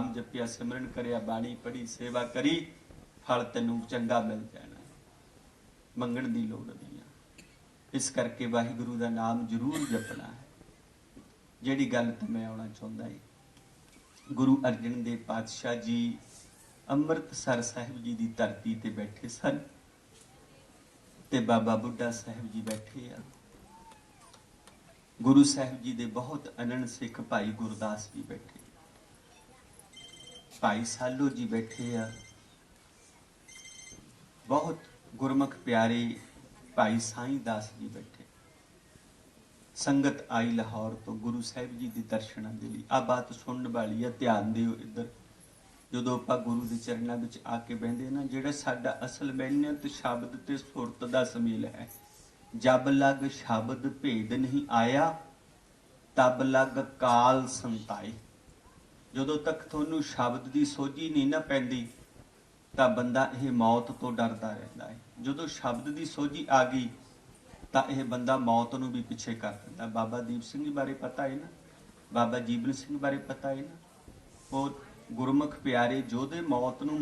ਨਾਮ ਜਪਿਆ, ਸਿਮਰਨ ਕਰਿਆ, ਬਾਣੀ ਪੜ੍ਹੀ, ਸੇਵਾ ਕਰੀ, ਫਲ ਤੈਨੂੰ ਚੰਗਾ ਮਿਲ ਜਾਣਾ। ਮੰਗਣ ਦੀ ਲੋੜ ਨਹੀਂ ਆ। ਇਸ ਕਰਕੇ ਵਾਹਿਗੁਰੂ ਦਾ ਨਾਮ ਜ਼ਰੂਰ ਜਪਣਾ ਹੈ। ਜਿਹੜੀ ਗੱਲ ਤੇ ਮੈਂ ਆਉਣਾ ਚਾਹੁੰਦਾ ਹਾਂ ਗੁਰੂ ਅਰਜਨ ਦੇਵ ਪਾਤਸ਼ਾਹ ਜੀ ਅੰਮ੍ਰਿਤਸਰ ਸਾਹਿਬ ਜੀ ਦੀ ਧਰਤੀ ਤੇ ਬੈਠੇ ਸਨ ਤੇ ਬਾਬਾ ਬੁੱਢਾ ਸਾਹਿਬ ਜੀ ਬੈਠੇ ਆ। ਗੁਰੂ ਸਾਹਿਬ ਜੀ ਦੇ ਬਹੁਤ ਅਨੰਨ ਸਿੱਖ ਭਾਈ ਗੁਰਦਾਸ ਜੀ ਬੈਠੇ। ਭਾਈ ਸਾਲੋ ਜੀ ਬੈਠੇ ਆ। ਬਹੁਤ ਗੁਰਮੁਖ ਪਿਆਰੇ ਭਾਈ ਸਾਈਂ ਦਾਸ ਜੀ ਬੈਠੇ। ਸੰਗਤ ਆਈ ਲਾਹੌਰ ਤੋਂ ਗੁਰੂ ਸਾਹਿਬ ਜੀ ਦੇ ਦਰਸ਼ਨਾਂ ਦੇ ਲਈ। ਆ ਬਾਤ ਸੁਣਨ ਵਾਲੀ ਆ, ਧਿਆਨ ਦਿਓ ਇੱਧਰ। ਜਦੋਂ ਆਪਾਂ ਗੁਰੂ ਦੇ ਚਰਨਾਂ ਵਿੱਚ ਆ ਕੇ ਬਹਿੰਦੇ ਨਾ, ਜਿਹੜਾ ਸਾਡਾ ਅਸਲ ਮਿਹਨਤ, ਸ਼ਬਦ ਤੇ ਸੁਰਤ ਦਾ ਸਮੇਲ ਹੈ। ਜਬ ਲਗ ਸ਼ਬਦ ਭੇਦ ਨਹੀਂ ਆਇਆ, ਤਬ ਲਗ ਕਾਲ ਸੰਤਾਈ ਜਦੋਂ ਤੱਕ ਤੁਹਾਨੂੰ ਸ਼ਬਦ ਦੀ ਸੋਝੀ ਨਹੀਂ ਨਾ ਪੈਂਦੀ, ਤਾਂ ਬੰਦਾ ਇਹ ਮੌਤ ਤੋਂ ਡਰਦਾ ਰਹਿੰਦਾ ਹੈ। ਜਦੋਂ ਸ਼ਬਦ ਦੀ ਸੋਝੀ ਆ ਗਈ, ਤਾਂ ਇਹ ਬੰਦਾ ਮੌਤ ਨੂੰ ਵੀ ਪਿੱਛੇ ਕਰ ਦਿੰਦਾ। ਬਾਬਾ ਦੀਪ ਸਿੰਘ ਜੀ ਬਾਰੇ ਪਤਾ ਹੈ ਨਾ? ਬਾਬਾ ਜੀਵਨ ਸਿੰਘ ਬਾਰੇ ਪਤਾ ਹੈ ਨਾ? ਉਹ ਗੁਰਮੁਖ ਪਿਆਰੇ ਜੋਦੇ ਮੌਤ ਨੂੰ